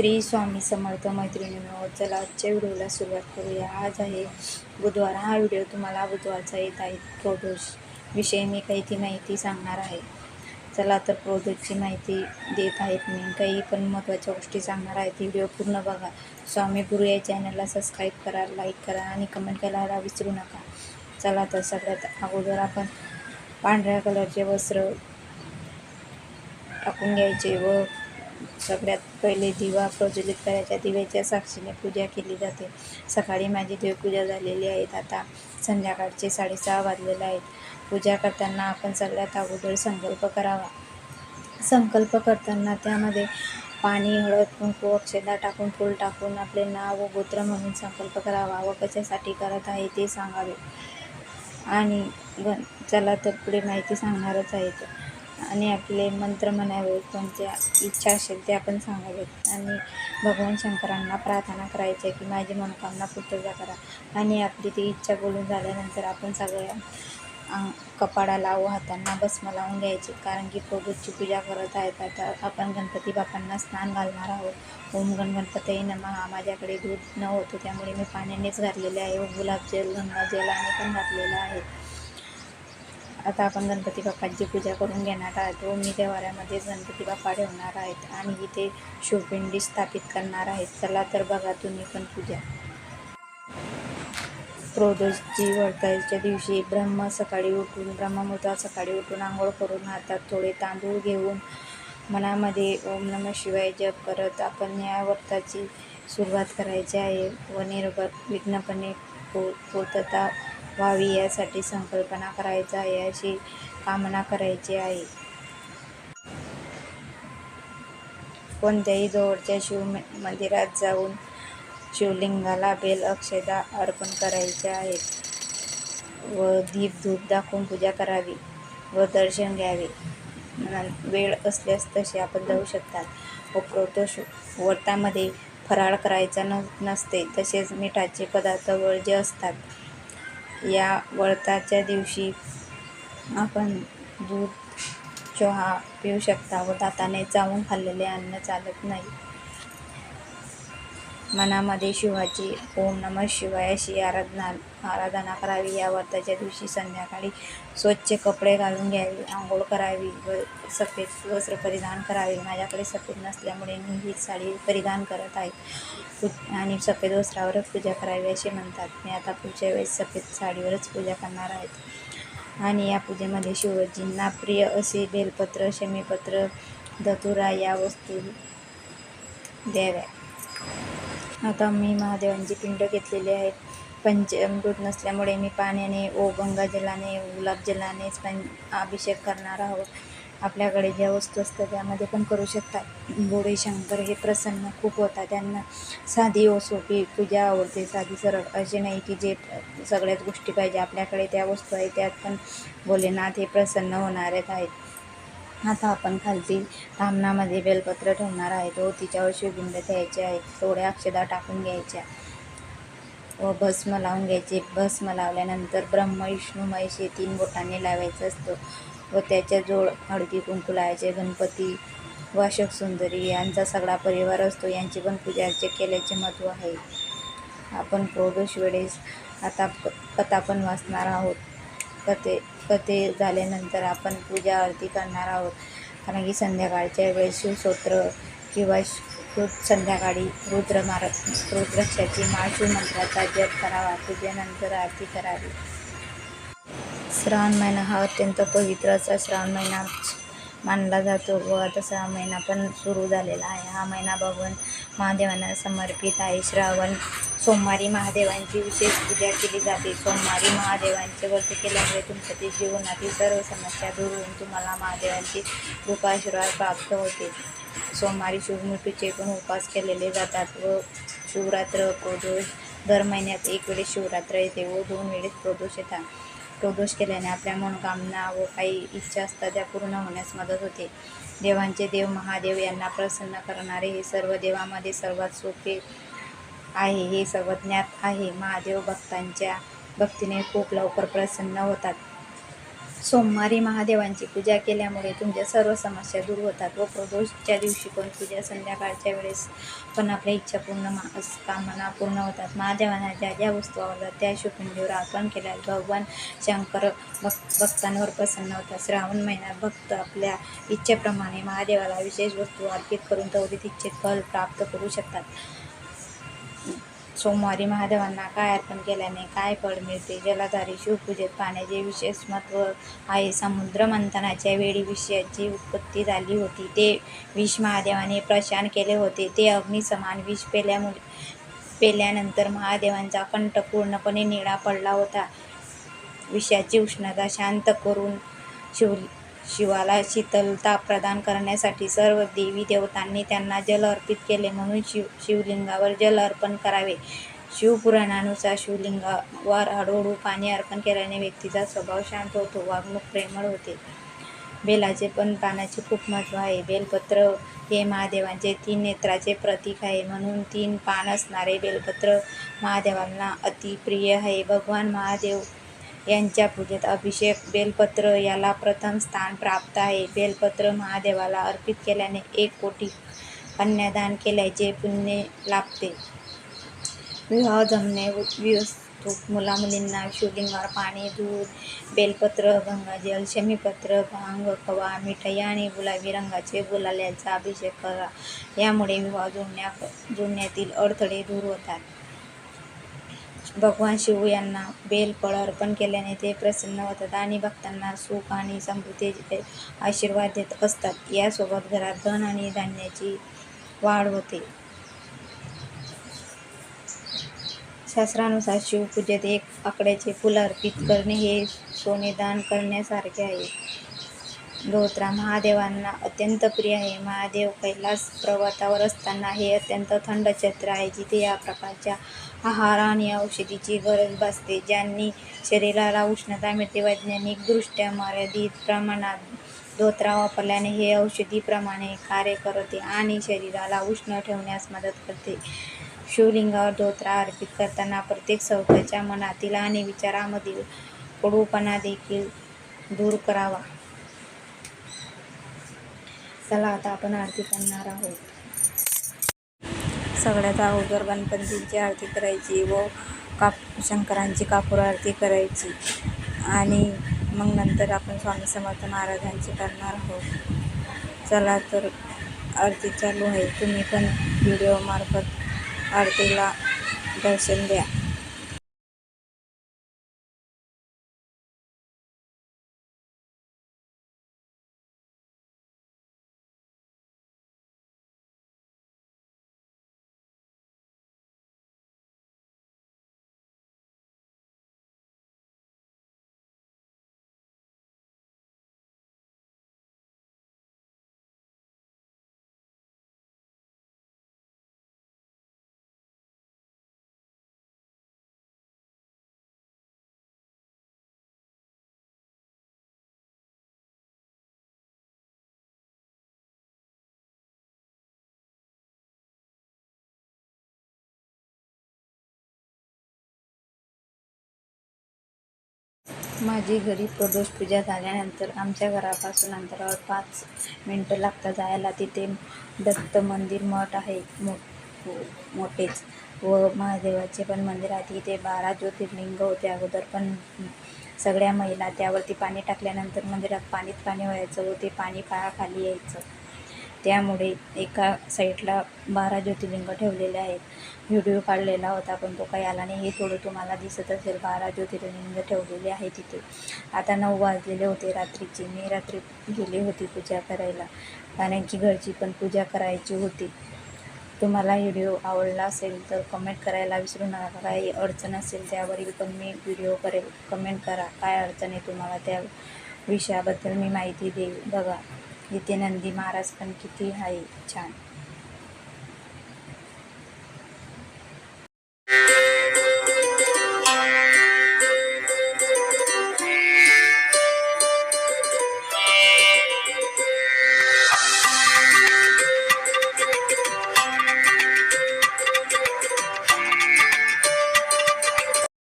श्री स्वामी समर्थ मैत्रिणींनो चला आजच्या व्हिडिओला सुरुवात करूया. आज आहे बुधवार. हा व्हिडिओ तुम्हाला बुधवारचा येत आहे. प्रोदोष विषयी मी काही ती माहिती सांगणार आहे. चला तर प्रोदोषची माहिती देत आहेत मी. काही पण महत्त्वाच्या गोष्टी सांगणार आहेत व्हिडिओ पूर्ण बघा. स्वामी गुरु या चॅनलला सबस्क्राईब करा लाईक करा आणि कमेंट करायला विसरू नका. चला तर सगळ्यात अगोदर आपण पांढऱ्या कलरचे वस्त्र टाकून घ्यायचे व सगळ्यात पहिले दिवा प्रज्वलित करायच्या दिव्याच्या साक्षीने पूजा केली जाते. सकाळी माझी देवपूजा झालेली आहेत. आता संध्याकाळचे साडेसहा वाजलेले आहेत. पूजा करताना आपण सगळ्यात अगोदर संकल्प करावा. संकल्प करताना त्यामध्ये पाणी हळद कुंकू अक्षदा टाकून फूल टाकून आपले नाव व गोत्र म्हणून संकल्प करावा व कशासाठी करत आहे ते सांगावे. आणि गण चला तर पुढे माहिती सांगणारच आहेत. आणि आपले मंत्र म्हणावे कोणत्या इच्छा असेल ते आपण सांगावेत आणि भगवान शंकरांना प्रार्थना करायची की माझी मनोकामना पूर्तता करा. आणि आपली ती इच्छा बोलून झाल्यानंतर आपण सगळ्या अं, कपाळाला व हातांना भस्म लावून घ्यायचे. कारण की प्रभूची पूजा करत आहेत आता आपण गणपती बाप्पांना स्नान घालणार आहोत. ओम गण गणपती नमः. माझ्याकडे दूध न होतं त्यामुळे मी पाण्यानेच घातलेले आहे. व गुलाबजल आणि पण घातलेलं आहे. आता आपण गणपती बाप्पांची पूजा करून घेणार आहोत. व मी देवाऱ्यामध्येच गणपती बाप्पा ठेवणार आहेत. आणि इथे शिवपिंडी स्थापित करणार आहेत. चला तर बघा तुम्ही पण पूजा. प्रदोषची वर्ताच्या दिवशी ब्रह्म सकाळी उठून ब्रह्ममुहूर्तात सकाळी उठून आंघोळ करून हातात थोडे तांदूळ घेऊन मनामध्ये ओम नम शिवाय जप करत आपण या व्रताची सुरुवात करायची आहे. व निर्भर विघ्नपणे पो पूर्तता व्हावी यासाठी संकल्पना करायचा आहे अशी कामना करायची आहे. कोणत्याही जवळच्या शिव मंदिरात जाऊन शिवलिंगाला बेल अक्षदा अर्पण करायचे आहेत व दीप धूप दाखवून पूजा करावी व दर्शन घ्यावे. वेळ असल्यास तसे आपण जाऊ शकतात. व प्रदोष व्रतामध्ये फराळ करायचा न नसते तसेच मिठाचे पदार्थ वळजे असतात या व्रताच्या दिवशी आपण दूध चहा पिऊ शकता व दाताने चावून खाल्लेले अन्न चालत नाही. मनामध्ये शिवाची ओम नमः शिवाय अशी आराधना आराधना करावी. या व्रताच्या दिवशी संध्याकाळी स्वच्छ कपडे घालून घ्यावे आंघोळ करावी व सफेद वस्त्र परिधान करावे. माझ्याकडे सफेद नसल्यामुळे मी ही साडी परिधान करत आहे. आणि सफेद वस्त्रावरच पूजा करावी असे म्हणतात. मी आता पुढच्या वेळेस सफेद साडीवरच पूजा करणार आहेत आणि या पूजेमध्ये शिवजींना प्रिय असे बेलपत्र शमीपत्र धतुरा या वस्तू द्याव्या आता मी महादेवांची पिंड घेतलेली आहेत. पंचमृत नसल्यामुळे मी पाण्याने ओ गंगाजलाने गुलाबजलानेच पण अभिषेक करणार आहोत. आपल्याकडे ज्या वस्तू असतात त्यामध्ये पण करू शकतात. बोडे शंकर हे प्रसन्न खूप होतात. त्यांना साधी व सोपी पूजा आवडते. साधी सरळ असे नाही की जे सगळ्याच गोष्टी पाहिजे. आपल्याकडे त्या वस्तू आहेत. त्यात पण भोलेनाथ हे प्रसन्न होणारेच आहेत. आता आपण खालती तामणामध्ये बेलपत्र ठेवणार आहे. तो तिच्यावर शिवबिंद द्यायचे आहेत. थोड्या अक्षदा टाकून घ्यायच्या. व भस्म लावून घ्यायचे. भस्म लावल्यानंतर ब्रह्म विष्णू महेश हे तीन बोटांनी लावायचं असतो. व त्याच्या जोड हळदी कुंकू लावायचे. गणपती व अशोक सुंदरी यांचा सगळा परिवार असतो. यांची पण पूजा अर्चा केल्याचे महत्त्व आहे. आपण प्रदोष वेळेस आता क- कथा पण वाचणार आहोत. कथे कथे झाल्यानंतर आपण पूजा आरती करणार आहोत. कारण की संध्याकाळच्या वेळेस शिवस्तोत्र किंवा रोज संध्याकाळी रुद्र मार रुद्राक्षाची माळ मंत्राचा जप करावा. पूजेनंतर आरती करावी. श्रावण महिना हा अत्यंत पवित्र असा श्रावण महिना मानला जातो व आता श्रावण महिना पण सुरू झालेला आहे. हा महिना भगवान महादेवांना समर्पित आहे. श्रावण सोमवारी महादेवांची विशेष पूजा केली जाते. सोमवारी महादेवांचे व्रत केल्यामुळे तुमच्या जीवनातील सर्व समस्या दूर होऊन तुम्हाला महादेवांची कृपाशीर्वाद प्राप्त होते. सोमवारी शिवमूर्तीचे पण उपवास केलेले जातात व शिवरात्र प्रदोष दर महिन्यात एक वेळेस शिवरात्र येते व दोन वेळेस प्रदोष येतात. प्रदोष केल्याने आपल्या मनोकामना व काही इच्छा असतात त्या पूर्ण होण्यास मदत होते. देवांचे देव महादेव यांना प्रसन्न करणारे हे सर्व देवामध्ये सर्वात सोपे आहे हे सर्व ज्ञात आहे. महादेव भक्तांच्या भक्तीने खूप लवकर प्रसन्न होतात. सोमवारी महादेवांची पूजा केल्यामुळे तुमच्या सर्व समस्या दूर होतात व प्रदोषच्या दिवशी पण पूजा संध्याकाळच्या वेळेस पण आपल्या इच्छा पूर्ण मा कामना पूर्ण होतात. महादेवांना ज्या ज्या वस्तू आवडतात त्या शुपिंडीवर अर्पण केल्यास भगवान शंकर भक भक्तांवर प्रसन्न होतात. श्रावण महिन्यात भक्त आपल्या इच्छेप्रमाणे महादेवाला विशेष वस्तू अर्पित करून त्वरित इच्छित फल प्राप्त करू शकतात. सोमवारी महादेवांना काय अर्पण केल्याने काय फळ मिळते? जलाधारी शिवपूजेत पाण्याचे विशेष महत्त्व आहे. समुद्र मंथनाच्या वेळी विषयाची उत्पत्ती झाली होती. ते विष महादेवाने प्रशान केले होते. ते अग्निसमान विष पेल्यामुळे पेल्यानंतर महादेवांचा कंठ पूर्णपणे निळा पडला होता. विषयाची उष्णता शांत करून शिव शिवाला शीतलता प्रदान करण्यासाठी सर्व देवी देवतांनी त्यांना जल अर्पित केले म्हणून शिव शिवलिंगावर जल अर्पण करावे. शिवपुराणानुसार शिवलिंगावर हळूहळू पाणी अर्पण केल्याने व्यक्तीचा स्वभाव शांत होतो वागणूक प्रेमळ होते. बेलाचे पण पानाचे खूप महत्त्व आहे. बेलपत्र हे महादेवांचे तीन नेत्राचे प्रतीक आहे म्हणून तीन पान असणारे बेलपत्र महादेवांना अतिप्रिय आहे. भगवान महादेव यांच्या पूजेत अभिषेक बेलपत्र याला प्रथम स्थान प्राप्त आहे. बेलपत्र महादेवाला अर्पित केल्याने एक कोटी कन्यादान केल्याचे पुण्य लाभते. विवाह जमणे विस्तूप मुलामुलींना शिवलिंगावर पाणी दूध बेलपत्र गंगाजल शमीपत्र भांग खवा मिठाई आणि गुलाबी रंगाचे गुलाल्याचा अभिषेक करा. यामुळे विवाह जुळण्या जुळण्यातील अडथळे दूर होतात. भगवान शिव यांना बेलफळ अर्पण केल्याने ते प्रसन्न होतात आणि भक्तांना सुख आणि समृद्धीचे आशीर्वाद देत असतात. यासोबत घरात धन आणि धान्याची वाढ होते. शास्त्रानुसार शिवपूजेत एक आकड्याचे फुल अर्पित करणे हे सोने दान करण्यासारखे आहे. धोत्रा महादेवांना अत्यंत प्रिय आहे. महादेव कैलास पर्वतावर असताना हे अत्यंत थंड क्षेत्र आहे जिथे या प्रकारच्या आहार आणि औषधीची गरज भासते ज्यांनी शरीराला उष्णता मिळते. वैज्ञानिकदृष्ट्या मर्यादित प्रमाणात धोत्रा वापरल्याने हे औषधीप्रमाणे कार्य करते आणि शरीराला उष्ण ठेवण्यास मदत करते. शिवलिंगावर धोत्रा अर्पित करताना प्रत्येक सौताच्या मनातील आणि विचारामधील कडूपणा देखील दूर करावा. चला आता आपण आरती करणार आहोत. सगळ्यात अगोदर गणपतीची आरती करायची व काप शंकरांची कापूर आरती करायची. आणि मग नंतर आपण स्वामी समर्थ महाराजांची करणार आहोत. चला तर आरती चालू आहे. तुम्ही पण व्हिडिओमार्फत आरतीला दर्शन द्या. माझी घरी प्रदोष पूजा झाल्यानंतर आमच्या घरापासून अंतरावर पाच मिनटं लागतात जायला. तिथे दत्त मंदिर मठ आहे मो हो, मोठेच. व महादेवाचे पण मंदिर आहे. तिथे बारा ज्योतिर्लिंग होते. अगोदर पण सगळ्या महिला त्यावरती पाणी टाकल्यानंतर मंदिरात पाणीच पाणी व्हायचं व ते पाणी पायाखाली यायचं. त्यामुळे एका साईडला बारा ज्योतिर्लिंग ठेवलेले आहेत. व्हिडिओ काढलेला होता पण तो काही आला नाही. हे थोडं तुम्हाला दिसत असेल बारा ज्योतिर्लिंग ठेवलेले आहे तिथे आता नऊ वाजलेले होते रात्रीचे. मी रात्री गेली होती पूजा करायला कारण की घरची पण पूजा करायची होती. तुम्हाला व्हिडिओ आवडला असेल तर कमेंट करायला विसरू नका. काही अडचण असेल त्यावरील पण मी व्हिडिओ करेल. कमेंट करा. काय अडचण आहे तुम्हाला त्या विषयाबद्दल मी माहिती देईल. बघा. इथे नंदी महाराज पण किती आहे छान.